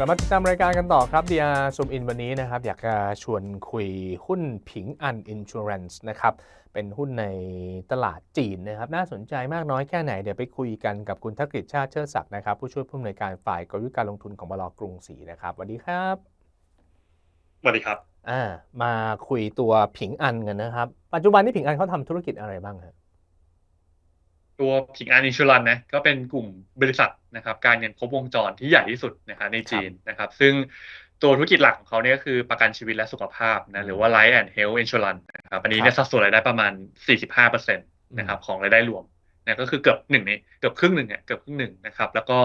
กลับมาติดตามรายการกันต่อครับ DR Zoom In วันนี้นะครับ อยากจะชวนคุยหุ้นผิงอันอินชูรันส์นะครับ เป็นหุ้นในตลาดจีนนะครับ น่าสนใจมากน้อยแค่ไหน เดี๋ยวไปคุยกันกับคุณทักฤษชาติเชิดศักดิ์นะครับ ผู้ช่วยผู้อำนวยการฝ่ายกลยุทธ์การลงทุนของบลกรุงศรีนะครับสวัสดีครับสวัสดีครับอ่ามาคุยตัวผิงอันกันนะครับ ปัจจุบันนี้ผิงอันเขาทำธุรกิจอะไรบ้างครับ ตัวผิงอันอินชูรันนะก็เป็นกลุ่มบริษัทนะครับ การเงินครบวงจรที่ใหญ่ที่สุดนะครับในจีนนะครับ ซึ่งตัวธุรกิจหลักของเขาเนี่ยก็คือประกันชีวิตและสุขภาพนะหรือว่า Life and Health Insurance นะครับอันนี้เนี่ยสัดส่วนรายได้ประมาณ 45%นะครับของรายได้รวมนะก็คือเกือบหนึ่งในเกือบครึ่งหนึ่งเนี่ยเกือบครึ่งหนึ่งนะครับ แล้วก็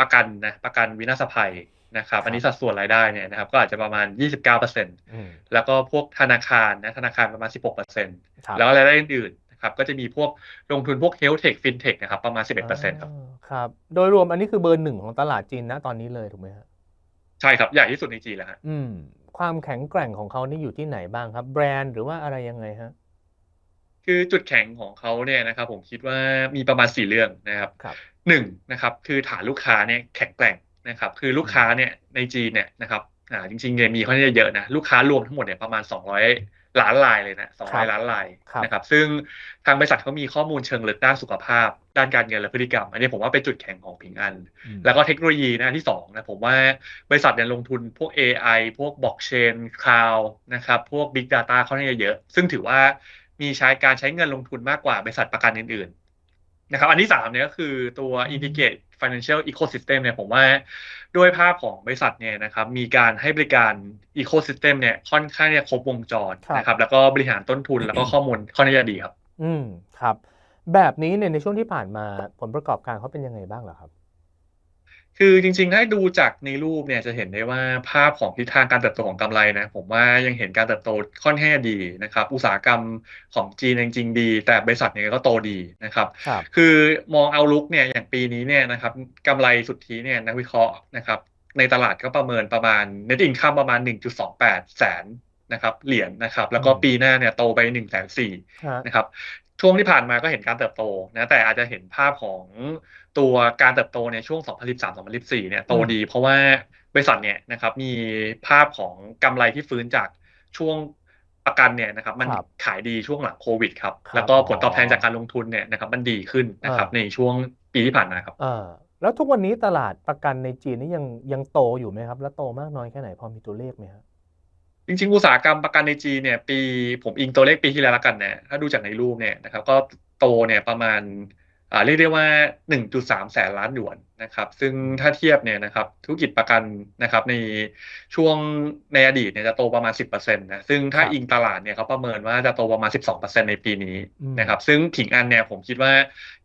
ประกันนะประกันวินาศภัยนะครับ อันนี้สัดส่วนรายได้เนี่ยนะครับ ก็อาจจะประมาณ 29%อืมแล้วก็พวกธนาคารนะธนาคารประมาณ 16%ครับแล้วรายได้อื่นๆนะ ครับก็จะมีพวกลงทุนพวก Health Tech FinTech นะครับประมาณ 11%ครับอ่าครับ โดยรวมอันนี้คือเบอร์หนึ่งของตลาดจีนนะตอนนี้เลยถูกไหมฮะใช่ครับ ใหญ่ที่สุดในจีนแล้วฮะอืม ความแข็งแกร่งของเขานี่อยู่ที่ไหนบ้างครับ แบรนด์หรือว่าอะไรยังไงฮะคือจุดแข็งของเขาเนี่ยนะครับ ผมคิดว่ามีประมาณ4เรื่องนะครับครับหนึ่งนะครับ คือฐานลูกค้าเนี่ยแข็งแกร่งนะครับ คือลูกค้าเนี่ยในจีนเนี่ยนะครับ อ่าจริงๆเนี่ยมีค่อนข้างจะเยอะนะลูกค้ารวมทั้งหมดเนี่ยประมาณ 200 ล้านรายเลยนะ200ล้านรายครับนะครับซึ่งทางบริษัทเขามีข้อมูลเชิงลึกด้านสุขภาพ ด้านการเงินและพฤติกรรม อันนี้ผมว่าเป็นจุดแข็งของผิงอันอืมแล้วก็เทคโนโลยีนะที่สองนะผมว่าบริษัทเนี่ยลงทุนพวก AI พวกบล็อกเชนคลาวนะครับพวก Big Data ค่อนข้างจะเยอะ ซึ่งถือว่ามีใช้การใช้เงินลงทุนมากกว่าบริษัทประกันอื่นๆ นะครับอันที่สามเนี่ยก็คือตัว Integrate Financial Ecosystem เนี่ยผมว่าด้วยภาพของบริษัทเนี่ยนะครับมีการให้บริการ Ecosystem เนี่ยค่อนข้างจะครบวงจรครับนะครับแล้วก็บริหารต้นทุนแล้วก็ข้อมูลค่อนข้างจะดีครับ อืมครับ แบบนี้เนี่ยในช่วงที่ผ่านมาผลประกอบการเขาเป็นยังไงบ้างเหรอครับ คือจริงๆ ถ้าดูจากในรูปเนี่ยจะเห็นได้ว่าภาพของทิศทางการเติบโตของกำไรนะผมว่ายังเห็นการเติบโตค่อนข้างดีนะครับ อุตสาหกรรมของจีนจริงๆดี แต่บริษัทเนี่ยก็โตดีนะครับครับ คือมองเอาลุกเนี่ยอย่างปีนี้เนี่ยนะครับกำไรสุทธิเนี่ยนักวิเคราะห์นะครับ ในตลาดก็ประเมินประมาณ net income ประมาณ 1.28 แสนนะครับเหรียญนะครับ แล้วก็อืมปีหน้าเนี่ยโตไป1 4 0 0 0 0ฮะนะครับช่วงที่ผ่านมาก็เห็นการเติบโตนะแต่อาจจะเห็นภาพของ ตัวการเติบโตในช่วง 2013-2014 เนี่ยโตดี เพราะว่าบริษัทเนี่ยนะครับมีภาพของกำไรที่ฟื้นจากช่วงประกันเนี่ยนะครับมันครับขายดีช่วงหลังโควิดครับครับแล้วก็ผลตอบแทนจากการลงทุนเนี่ยนะครับมันดีขึ้นนะครับอ่าในช่วงปีที่ผ่านมาครับเออแล้วทุกวันนี้ตลาดประกันในจีนนี่ยังยังโตอยู่ไหมครับ แล้วโตมากน้อยแค่ไหนพอมีตัวเลขไหมครับจริงๆ อุตสาหกรรมประกันในจีนเนี่ยปีผมอิงตัวเลขปีที่แล้วละกันนะถ้าดูจากในรูปเนี่ยนะครับก็โตเนี่ยประมาณอ่า เรียกได้ว่า 1.3 แสนล้านหยวนนะครับ ซึ่งถ้าเทียบเนี่ยนะครับ ธุรกิจประกันนะครับในช่วงในอดีตเนี่ยจะโตประมาณ 10%นะ ซึ่งถ้าครับอิงตลาดเนี่ยเขาประเมินว่าจะโตประมาณ 12%ในปีนี้อืมนะครับ ซึ่งผิงอันเนี่ยผมคิดว่า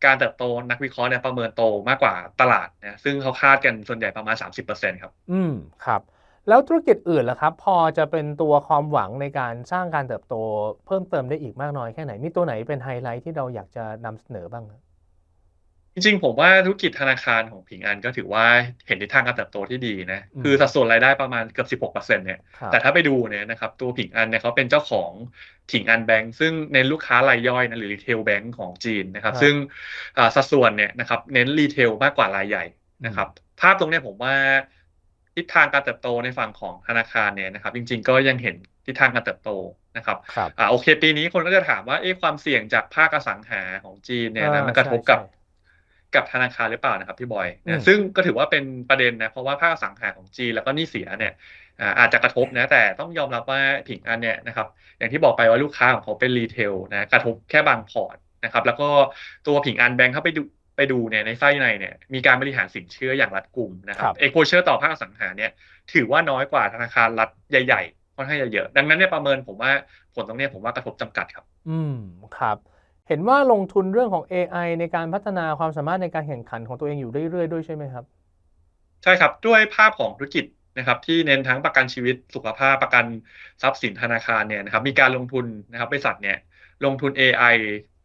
การเติบโตนักวิเคราะห์เนี่ยประเมินโตมากกว่าตลาดนะ ซึ่งเขาคาดกันส่วนใหญ่ประมาณ 30%ครับ อืม ครับ แล้วธุรกิจอื่นล่ะครับ พอจะเป็นตัวความหวังในการสร้างการเติบโต เพิ่มเติมได้อีกมากน้อยแค่ไหน มีตัวไหนเป็นไฮไลท์ที่เราอยากจะนำเสนอบ้างครับ จริงๆ ผมว่าธุรกิจธนาคารของผิงอันก็ถือว่าเห็นทิศทางการเติบโตที่ดีนะอืมคือสัดส่วนรายได้ประมาณเกือบ 16%เนี่ยครับแต่ถ้าไปดูเนี่ยนะครับตัวผิงอันเนี่ยเขาเป็นเจ้าของผิงอันแบงก์ซึ่งเน้นลูกค้ารายย่อยนะหรือรีเทลแบงก์ของจีนนะครับครับซึ่งอ่าสัดส่วนเนี่ยนะครับเน้นรีเทลมากกว่ารายใหญ่นะครับภาพตรงเนี้ยผมว่าทิศทางการเติบโตในฝั่งของธนาคารเนี่ยนะครับจริง ๆ ก็ยังเห็นทิศทางการเติบโตนะครับครับอ่าโอเค ปีนี้คนก็จะถามว่าเอ๊ะความเสี่ยงจากภาคอสังหาของจีนเนี่ยนะอ่ามันกระทบกับใช่ใช่ กับธนาคารหรือเปล่านะครับพี่บอยอืนะมซึ่งก็ถือว่าเป็นประเด็นนะเพราะว่าภาคอสังหาของจีนแล้วก็หนี้เสียเนี่ยอ่าอาจจะกระทบนะแต่ต้องยอมรับว่าผิงอันเนี่ยนะครับอย่างที่บอกไปว่าลูกค้าของเขาเป็นรีเทลนะกระทบแค่บางพอร์ตนะครับแล้วก็ตัวผิงอันแบงค์เข้าไปดูไปดูเนี่ยในไส้ในเนี่ยมีการบริหารสินเชื่ออย่างรัดกุมนะครัครับบเอ็กโพเชอร์ต่อภาคอสังหาเนี่ยถือว่าน้อยกว่าธนาคารรัฐใหญ่ๆค่อนข้างจะเยอะ ดังนั้นเนี่ยประเมินผมว่าผลตรงเนี้ยผมว่ากระทบจำกัดครับ อืมครับ เห็นว่าลงทุนเรื่องของ AI ในการพัฒนาความสามารถในการแข่งขันของตัวเองอยู่เรื่อยๆ ด้วยใช่ไหมครับ ใช่ครับด้วยภาพของธุรกิจนะครับที่เน้นทั้งประกันชีวิตสุขภาพประกันทรัพย์สินธนาคารเนี่ยนะครับมีการลงทุนนะครับบริษัทเนี่ยลงทุน AI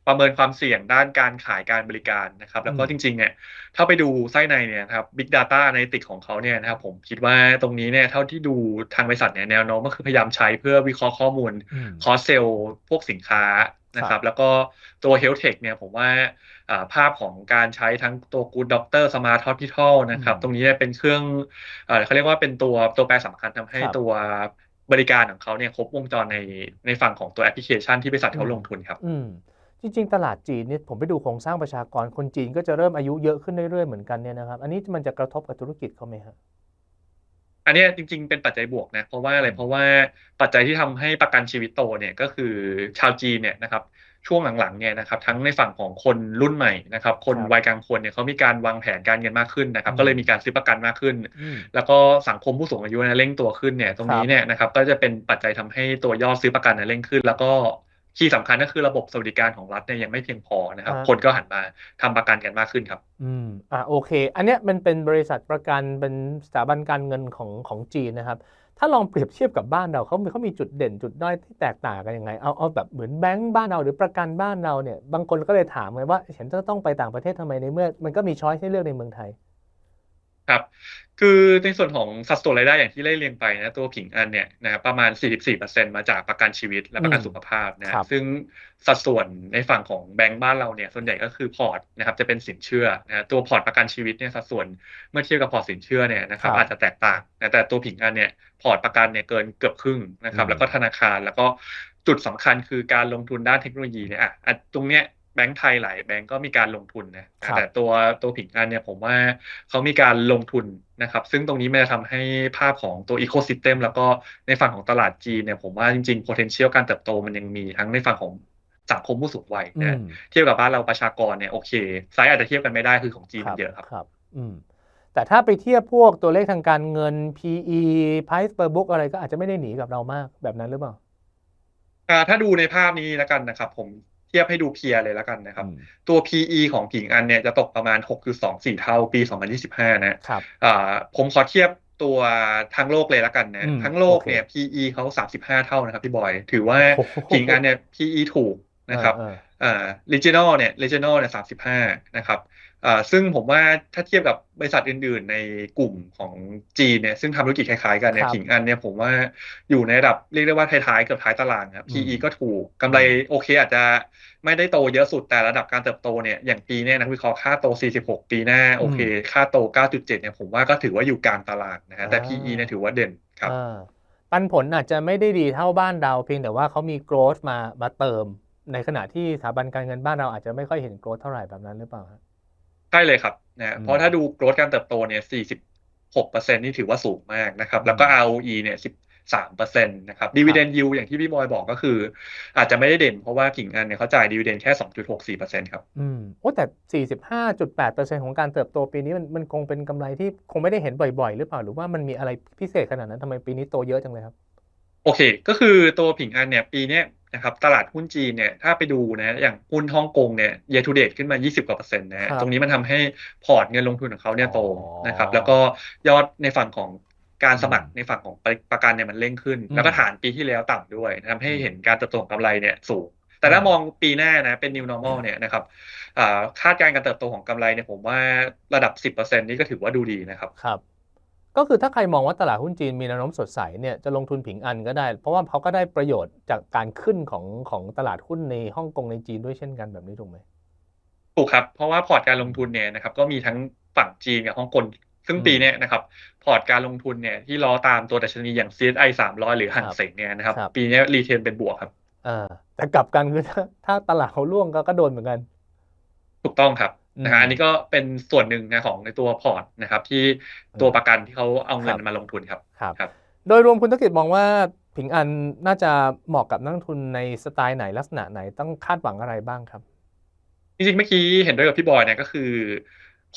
ประเมินความเสี่ยงด้านการขายการบริการนะครับ แล้วก็อืมจริงๆเนี่ยถ้าไปดูไส้ในเนี่ยนะครับ Big Data Analytics ของเขาเนี่ยนะครับผมคิดว่าตรงนี้เนี่ยเท่าที่ดูทางบริษัทเนี่ยแนวโน้มก็คือพยายามใช้เพื่อวิเคราะห์ข้อมูลอืมคอสเซลพวกสินค้า นะครับแล้วก็ตัว Health Tech เนี่ยผมว่าอ่าภาพของการใช้ทั้งตัว Good Doctor Smart Hospital นะครับอืมตรงนี้เนี่ยเป็นเครื่องเอ่อเขาเรียกว่าเป็นตัวตัวแปรสำคัญทำให้ครับตัวบริการของเขาเนี่ยครบวงจรในในฝั่งของตัวแอปพลิเคชันที่บริษัทเขาลงทุนครับอืมจริงๆ ตลาดจีนเนี่ยผมไปดูโครงสร้างประชากรคนจีนก็จะเริ่มอายุเยอะขึ้นเรื่อยๆ เหมือนกันเนี่ยนะครับ อันนี้มันจะกระทบกับธุรกิจเขาไหมฮะ อันเนี้ยจริง ๆ เป็นปัจจัยบวกนะ เพราะว่าอะไร เพราะว่าปัจจัยที่ทำให้ประกันชีวิตโตเนี่ยก็คือชาวจีนเนี่ยนะครับช่วงหลังๆเนี่ยนะครับทั้งในฝั่งของคนรุ่นใหม่นะครับคนครับวัยกลางคนเนี่ยเขามีการวางแผนการเงินมากขึ้นนะครับอืมก็เลยมีการซื้อประกันมากขึ้นอืมแล้วก็สังคมผู้สูงอายุเนะเร่งตัวขึ้นเนี่ยตรงนี้ครับเนี่ยนะครับก็จะเป็นปัจจัยทำให้ตัวยอดซื้อประกันเนะเร่งขึ้น แล้วก็ ที่สำคัญก็คือระบบสวัสดิการของรัฐเนี่ยยังไม่เพียงพอนะครับอ่าคนก็หันมาทำประกันกันมากขึ้นครับ อืมอ่าโอเค อันเนี้ยมันเป็นบริษัทประกันเป็นสถาบันการเงินของของจีนนะครับ ถ้าลองเปรียบเทียบกับบ้านเราเขาเขามีจุดเด่นจุดด้อยที่แตกต่างกันยังไง เอาเอาแบบเหมือนแบงก์บ้านเราหรือประกันบ้านเราเนี่ย บางคนก็เลยถามไงว่าฉันจะต้องไปต่างประเทศทำไมในเมื่อ มันก็มีช้อยให้เลือกในเมืองไทย ครับ คือในส่วนของสัดส่วนรายได้อย่างที่ได้เรียงไปนะตัวผิงอันเนี่ยนะครับประมาณ 44%มาจากประกันชีวิตและประกันอืมสุขภาพนะครับซึ่งสัดส่วนในฝั่งของแบงก์บ้านเราเนี่ยส่วนใหญ่ก็คือพอร์ตนะครับจะเป็นสินเชื่อนะตัวพอร์ตประกันชีวิตเนี่ยสัดส่วนเมื่อเทียบกับพอร์ตสินเชื่อเนี่ยนะครับครับอาจจะแตกต่างนะแต่ตัวผิงอันเนี่ยพอร์ตประกันเนี่ยเกินเกือบครึ่งนะครับอืมแล้วก็ธนาคารแล้วก็จุดสำคัญคือการลงทุนด้านเทคโนโลยีเนี่ยอะอะตรงเนี้ย แบงก์ไทยหลายแบงก์ก็มีการลงทุนนะครับแต่ตัวตัวผิงอันเนี่ยผมว่าเขามีการลงทุนนะครับ ซึ่งตรงนี้มันจะทำให้ภาพของตัวอีโค y ิสเต็มแล้วก็ในฝั่งของตลาดจีนเนี่ยผมว่าจริงๆ potential การเติบโตมันยังมีทั้งในฝั่งของสังคมผู้สูงวัยอืนะมเทียบกับบ้านเราประชากรเนี่ยโอเคไซส์อาจจะเทียบกันไม่ได้คือของจีนครัมันเยอะครับครับอืมแต่ถ้าไปเทียบพวกตัวเลขทางการเงิน PE price per book อะไรก็อาจจะไม่ได้หนีกับเรามากแบบนั้นหรือเปล่าอ่าถ้าดูในภาพนี้แล้วกันนะครับ ผมเทียบให้ดูเพียร์เลยแล้วกันนะครับอืมตัว PE ของผิงอันเนี่ยจะตกประมาณ 6.24 เท่าปี 2025 นะครับอ่าผมขอเทียบตัวทั้งโลกเลยแล้วกันนะอืมทั้งโลกโอเคเนี่ย PE เขา 35 เท่านะครับพี่บอย ถือว่าโอ้โหผิงอันเนี่ย PE ถูกนะครับเอออ่า regional เนี่ย regional เนี่ย35 นะครับอ่า ซึ่งผมว่าถ้าเทียบกับบริษัทอื่น ๆ ในกลุ่มของจีนเนี่ยซึ่งทำธุรกิจคล้ายๆกันเนี่ยครับผิงอันเนี่ยผมว่าอยู่ในระดับเรียกได้ว่าท้ายๆเกือบท้ายตารางครับอืม PE ก็ถูกกำไรโอเคอาจจะไม่ได้โตเยอะสุดแต่ระดับการเติบโตเนี่ยอย่างปีเนี้นักวิเคราะห์ค่าโต 46 ปีหน้าโอเค ค่าโต 9.7 เนี่ยผมว่าก็ถือว่าอยู่กลางตลาดนะฮะแต่ PE เนี่ยถือว่าเด่นครับอ่าปันผลอาจจะไม่ได้ดีเท่าบ้านเราเพียงแต่ว่าเขามี growth มามาเติม ในขณะที่สถาบันการเงินบ้านเราอาจจะไม่ค่อยเห็น growth เท่าไหร่แบบนั้นหรือเปล่าฮะใช่เลยครับนะฮะอืมเพราะถ้าดูโกรธการเติบโตเนี่ย 46%นี่ถือว่าสูงมากนะครับ แล้วก็อืม ROE เนี่ย 13%นะครับ dividend yield อย่างที่พี่บอยบอกก็คือ อาจจะไม่ได้เด่นเพราะว่าผิงอันเนี่ยเขาจ่าย dividend แค่ 2.64%ครับ อืม โอ้แต่ 45.8%ของการเติบโตปีนี้มันมันคงเป็นกำไรที่คงไม่ได้เห็นบ่อยๆ หรือเปล่า หรือว่ามันมีอะไรพิเศษขนาดนั้นทำไมปีนี้โตเยอะจังเลยครับ โอเค ก็คือตัวผิงอันเนี่ยปีเนี้ย นะครับตลาดหุ้นจีนเนี่ยถ้าไปดูนะอย่างหุ้นฮ่องกงเนี่ย year to date ขึ้นมา 20 กว่าเปอร์เซ็นต์นะฮะครับตรงนี้มันทำให้พอร์ตเงินลงทุนของเขาเนี่ยโตอ๋อนะครับแล้วก็ยอดในฝั่งของการสมัครอืมในฝั่งของประประกันเนี่ยมันเร่งขึ้นอืมแล้วก็ฐานปีที่แล้วต่ำด้วยทำให้อืมเห็นการเติบโตของกำไรเนี่ยสูง แต่ถ้าอืมมองปีหน้านะเป็น new normal เนี่ยนะครับอ่าคาดการณ์การเติบโตของกำไรเนี่ยผมว่าระดับ 10%นี่ก็ถือว่าดูดีนะครับครับ ก็คือถ้าใครมองว่าตลาดหุ้นจีนมีแนวโน้มสดใสเนี่ยจะลงทุนผิงอันก็ได้ เพราะว่าเขาก็ได้ประโยชน์จากการขึ้นของของตลาดหุ้นในฮ่องกงในจีนด้วยเช่นกันแบบนี้ถูกไหมถูกครับ เพราะว่าพอร์ตการลงทุนเนี่ยนะครับก็มีทั้งฝั่งจีนกับฮ่องกงซึ่งอืมปีเนี้ยนะครับพอร์ตการลงทุนเนี่ยที่ล้อตามตัวดัชนีอย่าง CSI 300 หรือหันครับเซ็งเนี่ยนะครับครับปีเนี้รีเทนเป็นบวกครับอ่าแต่กลับกันคือถ้าถ้าตลาดเขาร่วงก็ก็โดนเหมือนกัน ถูกต้องครับอืม นะฮะอันนี้ก็เป็นส่วนหนึ่งนะของในตัวพอร์ตนะครับ ที่ตัวประกันที่เขาเอาเงินมาลงทุนครับครับครับโดยรวมคุณธุรกิจมองว่าผิงอันน่าจะเหมาะกับนักลงทุนในสไตล์ไหนลักษณะไหนต้องคาดหวังอะไรบ้างครับ จริงๆเมื่อกี้เห็นด้วยกับพี่บอยเนี่ยก็คือ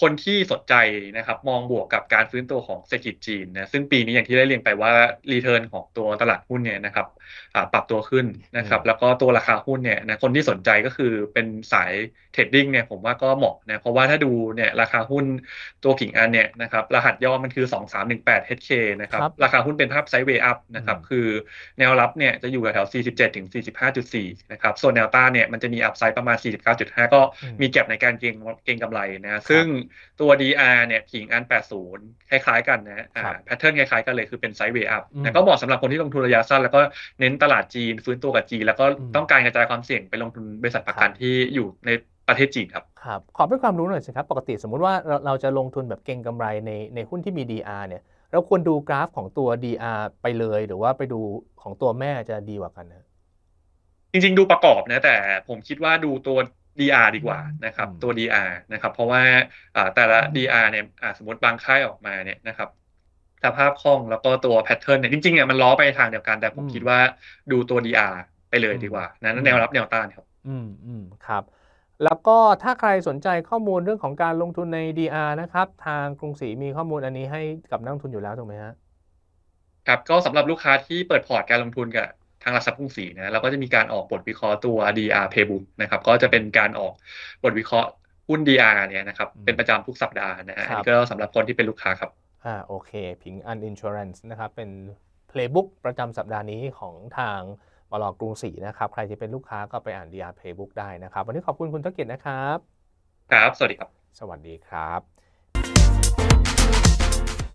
คนที่สนใจนะครับ มองบวกกับการฟื้นตัวของเศรษฐกิจจีนนะซึ่งปีนี้อย่างที่ได้เรียนไปว่ารีเทิร์นของตัวตลาดหุ้นเนี่ยนะครับอ่าปรับตัวขึ้นนะครับอืมแล้วก็ตัวราคาหุ้นเนี่ยนะคนที่สนใจก็คือเป็นสายเทรดดิ้งเนี่ยผมว่าก็เหมาะนะเพราะว่าถ้าดูเนี่ยราคาหุ้นตัวผิงอันเนี่ยนะครับรหัสย่อมันคือ 2318 HK นะครับครับราคาหุ้นเป็นภาพไซด์เวย์อัพนะครับอืมคือแนวรับเนี่ยจะอยู่แถวๆ47ถึง45.4นะครับส่วนแนวต้านเนี่ยมันจะมีอัพไซด์ประมาณ 49.5 ก็อืมมีแก็บในการเก็งเก็งกำไรนะฮะซึ่งตัว DR เนี่ยผิงอัน 80 คล้ายๆ กันนะอ่าครับแพทเทิร์นคล้ายๆกันเลยคือเป็นไซด์เวย์อัพอืมนะก็เหมาะสำหรับคนที่ลงทุนระยะสั้น แล้วก็เน้นตลาดจีน ฟื้นตัวกับจีน แล้วก็อืมต้องการกระจายความเสี่ยงไปลงทุนบริษัทประกันครับที่อยู่ในประเทศจีนครับครับขอเป็นความรู้หน่อยสิครับ ปกติสมมุติว่าเราเราจะลงทุนแบบเก็งกำไรในในหุ้นที่มี DR เนี่ยเราควรดูกราฟของตัว DR ไปเลย หรือว่าไปดูของตัวแม่จะดีกว่ากันนะจริงๆ ดูประกอบนะแต่ผมคิดว่าดูตัว DR ดีกว่านะครับอืมตัว DR นะครับเพราะว่าอ่าแต่ละ DR เนี่ยอ่าสมมติบางค่ายออกมาเนี่ยนะครับสภาพคล่องแล้วก็ตัวแพทเทิร์นเนี่ยจริงๆอะมันล้อไปทางเดียวกัน แต่ผมอืมคิดว่าดูตัว DR ไปเลยอืมดีกว่านะอืมแนวรับแนวต้านครับ อืมอืมครับ แล้วก็ถ้าใครสนใจข้อมูลเรื่องของการลงทุนใน DR นะครับ ทางกรุงศรีมีข้อมูลอันนี้ให้กับนักลงทุนอยู่แล้วถูกไหมฮะครับก็สำหรับลูกค้าที่เปิดพอร์ตการลงทุนกับ ทางหลักทรัพย์กรุงศรีนะเราก็จะมีการออกบทวิเคราะห์ตัว DR Playbook นะครับก็จะเป็นการออกบทวิเคราะห์หุ้น DR เนี่ยนะครับอืมเป็นประจำทุกสัปดาห์นะฮะครับอันนี้ก็สำหรับคนที่เป็นลูกค้าครับอ่าโอเคผิงอันอินช r ร n น e นะครับเป็น Playbook ประจำสัปดาห์นี้ของทางบลกรุงศรีนะครับใครที่เป็นลูกค้าก็ไปอ่าน DR Playbook ได้นะครับ วันนี้ขอบคุณคุณธกิจนะครับ ครับ สวัสดีครับ สวัสดีครับ